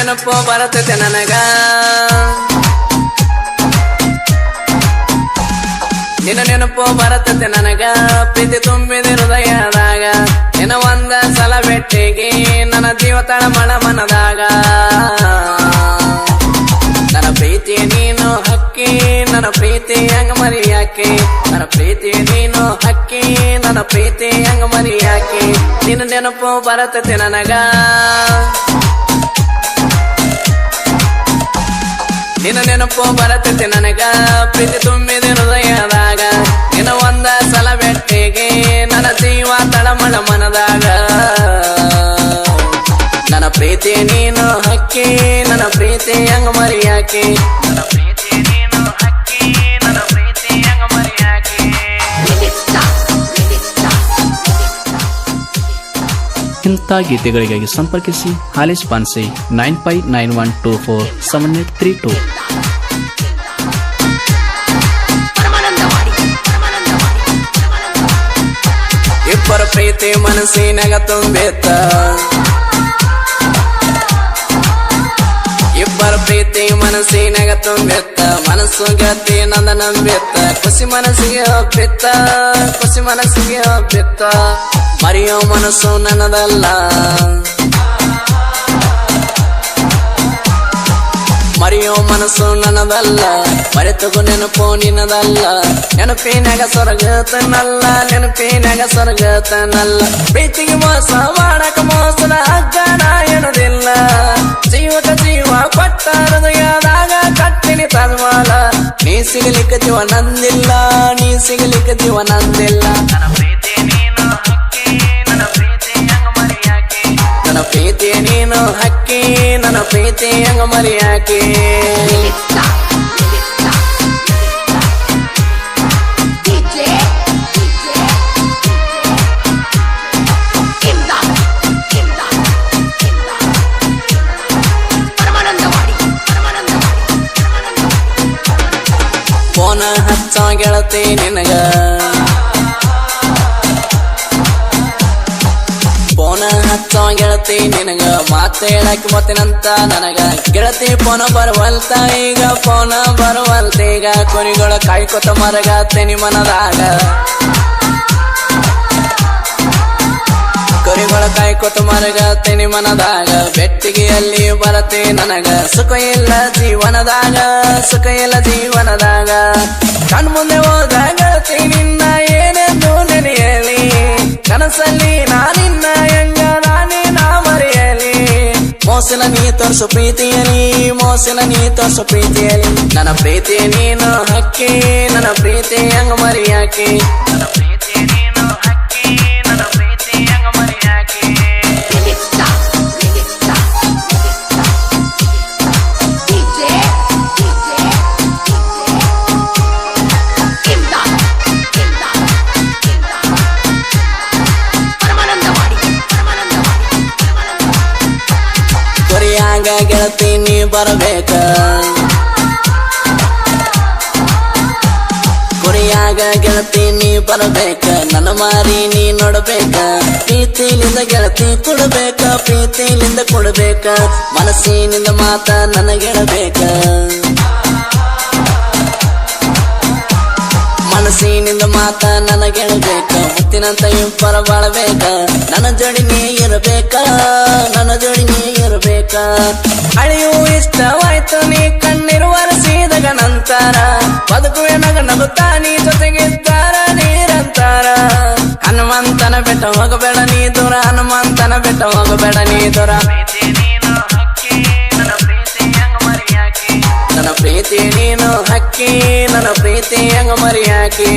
ನೆನಪು ಬರ್ತೈತೆ ನನಗ? ನಿನ್ನ ನೆನಪು ಬರತೈತೆ ನನಗ? ಪ್ರೀತಿ ತುಂಬಿದೆ ಹೃದಯದಾಗ. ನಿನ್ನ ಒಂದ ಸಲ ಬೆಟ್ಟಿಗೆ ನನ್ನ ಜೀವ ತಳಮಳ ಮನದಾಗ. ನನ್ನ ಪ್ರೀತಿ ನೀನು ಹಕ್ಕಿ, ನನ್ನ ಪ್ರೀತಿ ಹಂಗ ಮರಿಯಾಕೆ? ನನ್ನ ಪ್ರೀತಿ ನೀನು ಹಕ್ಕಿ, ನನ್ನ ಪ್ರೀತಿ ಹಂಗ ಮರಿಯಾಕೆ? ನಿನ್ನ ನೆನಪು ಬರತೈತೆ ನನಗ? ನಿನ್ನ ನೆನಪು ಬರತೈತೆ ನನಗ. ಪ್ರೀತಿ ತುಂಬಿದ ಹೃದಯದಾಗ. ನಿನ್ನ ಒಂದ ಸಲ ಬೆಟ್ಟಿಗೆ ನನ್ನ ಜೀವ ತಳಮಳ ಮನದಾಗ. ನನ್ನ ಪ್ರೀತಿ ನೀನು ಹಕ್ಕಿ, ನನ್ನ ಪ್ರೀತಿ ಹಂಗ ಮರಿಯಾಕೆ? ನನ್ನ ಇಂಥ ಗೀತೆಗಳಿಗಾಗಿ ಸಂಪರ್ಕಿಸಿ. ಹಾಲಿ ಸ್ಪಾನ್ಸಿ nine five nine one two four seven eight three two. ಇಬ್ಬರ ಪ್ರೀತಿ ಮನಸ್ಸಿನಾಗ ತುಂಬೇತ ಇಬ್ಬರ ಪ್ರೀತಿ ಮನಸ್ಸಿನಾಗ ತುಂಬಿತ್ತ. ಮನಸ್ಸು ಗತಿ ನಂದ ನಂಬಿತ್ತ ಖುಷಿ ಮನಸ್ಸಿಗೆ ಒಪ್ಪಿತ್ತ. ಖುಷಿ ಮನಸ್ಸಿಗೆ ಒಪ್ಪಿತ್ತ. ಮರೆಯೋ ಮನಸ್ಸು ನನ್ನದಲ್ಲ. ಮರೆಯೋ ಮನಸ್ಸು ನನ್ನದಲ್ಲ. ಮರೆತಗು ನೆನಪು ನಿನ್ನದಲ್ಲ. ನೆನಪಿನಾಗ ಸ್ವರ್ಗತನಲ್ಲ. ನೆನಪಿನಾಗ ಸ್ವರ್ಗತನಲ್ಲ. ಪ್ರೀತಿಗೆ ಮೋಸ ಮಾಡಕ ಮೋಸದ ಅಜ್ಜನ ನೀ ಸಿಗಲಿಕ್ಕೆ ಜೀವ ನಂದಿಲ್ಲ ನೀ ಸಿಗಲಿಕ್ಕೆ ಜೀವ ನಂದಿಲ್ಲ. ನನ್ನ ಪ್ರೀತಿ ನೀನು ಹಕ್ಕಿ ನನ್ನ ಪ್ರೀತಿ ಹಂಗ ಮರಿಯಾಕೆ? ನನ್ನ ಪ್ರೀತಿ ನೀನು ಹಕ್ಕಿ ನನ್ನ ಪ್ರೀತಿ ಹಂಗ ಮರಿಯಾಕೆ? ಗೆಳತಿ ನಿನಗ. ಪೋನ ಹಚ್ಚ ಗೆಳತಿ ನಿನಗ. ಮಾತು ಹೇಳಕ್ ಮತ್ತಿನಂತ ನನಗ. ಗೆಳತಿ ಫೋನ ಬರುವಲ್ತ ಈಗ ಫೋನ ಬರುವಲ್ತ ಈಗ. ಕುರಿಗಳ ಕಾಯ್ಕೊತ ಮರಗ ತೆನಿ ಮನದಾಗ. ಕುರಿಗಳ ಕಾಯ್ಕೊತ ಮರಗ ತೆನಿ ಮನದಾಗ. ಬೆಟ್ಟಿಗೆಯಲ್ಲಿ ಬರತೆ ನನಗ. ಸುಖ ಇಲ್ಲ ಜೀವನದಾಗ. ಸುಖ ಇಲ್ಲ ಜೀವನದಾಗ. ಕಣ್ಮುಂದೆ ಹೋದಾಗ ನಿನ್ನ ಏನೆಂದು ನೆನೆಯಲಿ? ಕನಸಲ್ಲಿ ನಾನಿನ್ನ ಹೆಂಗ ನಾನೇ ನಾ ಮರೆಯಲಿ? ಮೋಸನ ನೀ ತೋರಿಸು ಪ್ರೀತಿಯಲಿ ಮೋಸನ ನೀ ತೋರಿಸು ಪ್ರೀತಿಯಲಿ ನನ್ನ ಪ್ರೀತಿ ನೀನು ಹಕ್ಕಿ, ನನ್ನ ಪ್ರೀತಿ ಹೆಂಗ ಮರಿಯಾಕೆ? ಕೊರಿಯಾಗ ಗೆಳತಿ, ನೀ ಬರಬೇಕ. ಕುರಿಯಾಗ ಗೆಳತಿ, ನೀ ಬರಬೇಕ. ನನ್ನ ಮಾರಿ ನೀ ನೋಡಬೇಕ. ಪ್ರೀತಿಲಿಂದ ಗೆಳತಿ ಕೊಡಬೇಕ ಪ್ರೀತಿಲಿಂದ ಕೊಡಬೇಕ. ಮನಸ್ಸಿನಿಂದ ಮಾತ ನನಗೆಳಬೇಕ ಮನಸ್ಸಿನಿಂದ ಮಾತ ನನಗೆಳಬೇಕ ಮುತ್ತಿನಂತ ಇಂಪರ ಬಾಳಬೇಕ. ನನ್ನ ಜೋಡಿ ನೀ ಇರಬೇಕ, ನನ್ನ ಜೋಡಿ ನೀ ಇರಬೇಕ. ಅಳಿಯು ಇಷ್ಟವಾಯ್ತು ನೀ ಕಣ್ಣಿರುವ ಒರೆಸಿದಾಗ ನಂತರ. ಬದುಕುವೆ ನಗ ನಗುತ್ತಾ ನೀ ಜೊತೆಗಿದ್ದಾರ ನೀರಂತಾರ. ಹನುಮಂತನ ಬೆಟ್ಟ ಹೋಗಬೇಡ ನೀ ದೂರ, ಹನುಮಂತನ ಬೆಟ್ಟ ಹೋಗಬೇಡ ನೀ ದೂರ. ನನ್ನ ಪ್ರೀತಿ ನೀನು ಹಕ್ಕಿ, ನನ್ನ ಪ್ರೀತಿ ಹಂಗ ಮರಿಯಾಕಿ?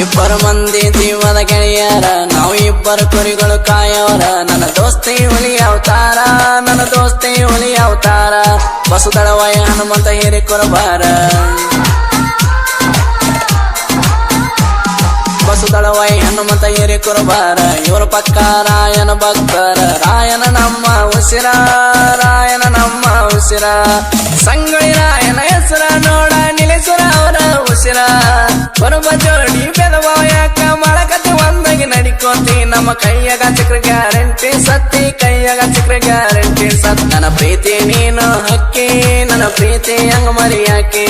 ಇಬ್ಬರು ಮಂದಿ ದೀವದ ಗೆಳೆಯರ, ನಾವು ಇಬ್ಬರು ಕುರಿಗಳು ಕಾಯವರ, ನನ್ನ ದೋಸ್ತಿ ಹುಲಿ ಅವತಾರ, ನನ್ನ ದೋಸ್ತಿ ಹುಲಿ ಅವತಾರ ಬಸುದಳವಾಯ ಹನುಮಂತ ಹೇರಿ ಕೊರಬಾರ ಬಸುದಳವಾಯ ಹನುಮಂತ ಹೇರಿ ಕುರುಬಾರ ಇವರ ಪಕ್ಕ ರಾಯನ ಭಕ್ತರ, ರಾಯನ ನಮ್ಮ ಉಸಿರ, ರಾಯನ ನಮ್ಮ ಉಸಿರ. ಸಂಗೊಳ್ಳಿ ಬರುವ ಜೋಡಿ ಬೆದವ, ಯಾಕ ಮಾಡಕತ್ತಿ ಒಂದಾಗಿ ನಡಿಕೋತಿ? ನಮ್ಮ ಕೈಯಾಗ ಚಕ್ರ ಗ್ಯಾರಂಟಿ, ಸತ್ತಿ ಕೈಯಾಗ ಚಕ್ರ ಗ್ಯಾರಂಟಿ. ಸತ್, ನನ್ನ ಪ್ರೀತಿ ನೀನು ಹಕ್ಕಿ, ನನ್ನ ಪ್ರೀತಿ ಹಂಗ ಮರಿಯಾಕಿ.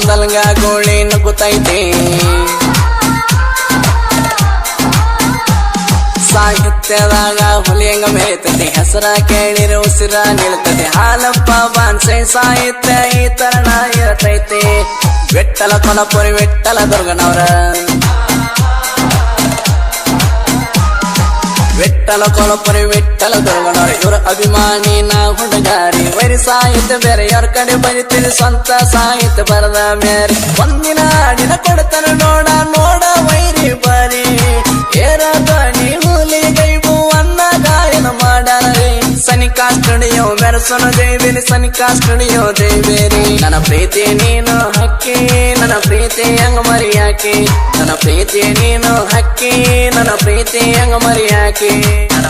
ಸೌಂದಲ್ಗ ಗೋಳಿ ನುಗ್ಗುತ್ತೈತಿ ಸಾಹಿತ್ಯದಾಗ ಹುಲಿಯಂಗ ಮೇತತಿ ಹೆಸರ ಕೇಳಿರ ಉಸಿರ ನಿಲ್ತದೆ ಹಾಲಪ್ಪ ಬಾನ್ಸೆ ಸಾಹಿತ್ಯ ಈ ತರಣ ಇರತೈತಿ. ಬೆಟ್ಟಲ ಕೊನಪುರಿ, ಬೆಟ್ಟಲ ದುರ್ಗನವರ. ವಿಠಲ ಕೊಳಪುರಿ, ವಿಠಲ ದುರ್ಗನವ್ರ ಇವ್ರ ಅಭಿಮಾನಿ ನಾ ಹುಡುಗಾರಿ ವೈರಿ ಸಾಹಿತ್ಯ ಬೇರೆ, ಯಾರ ಕಡೆ ಬರಿತೀರಿ ಸ್ವಂತ ಸಾಹಿತ್ಯ ಬರದ ಮೇರೆ. ಒಂದಿನ ಅಡಿನ ಕೊಡ್ತಾನ ನೋಡ ನೋಡ ವೈರಿ ಬರಿ. ಏರ ಸನಿಕಾ ಸ್ಟುಡಿಯೋ ಮೆರಸನ ಸನಿ ಸನಿಕಾ ದೇವೇರಿ. ನನ್ನ ಪ್ರೀತಿ ನೀನು ಹಕ್ಕಿ, ನನ್ನ ಪ್ರೀತಿ ಹಂಗ ಮರಿಯಾಕಿ. ನನ್ನ ಪ್ರೀತಿ ನೀನು ಹಕ್ಕಿ, ನನ್ನ ಪ್ರೀತಿ ಹಂಗ ಮರಿಯಾಕಿ. ನನ್ನ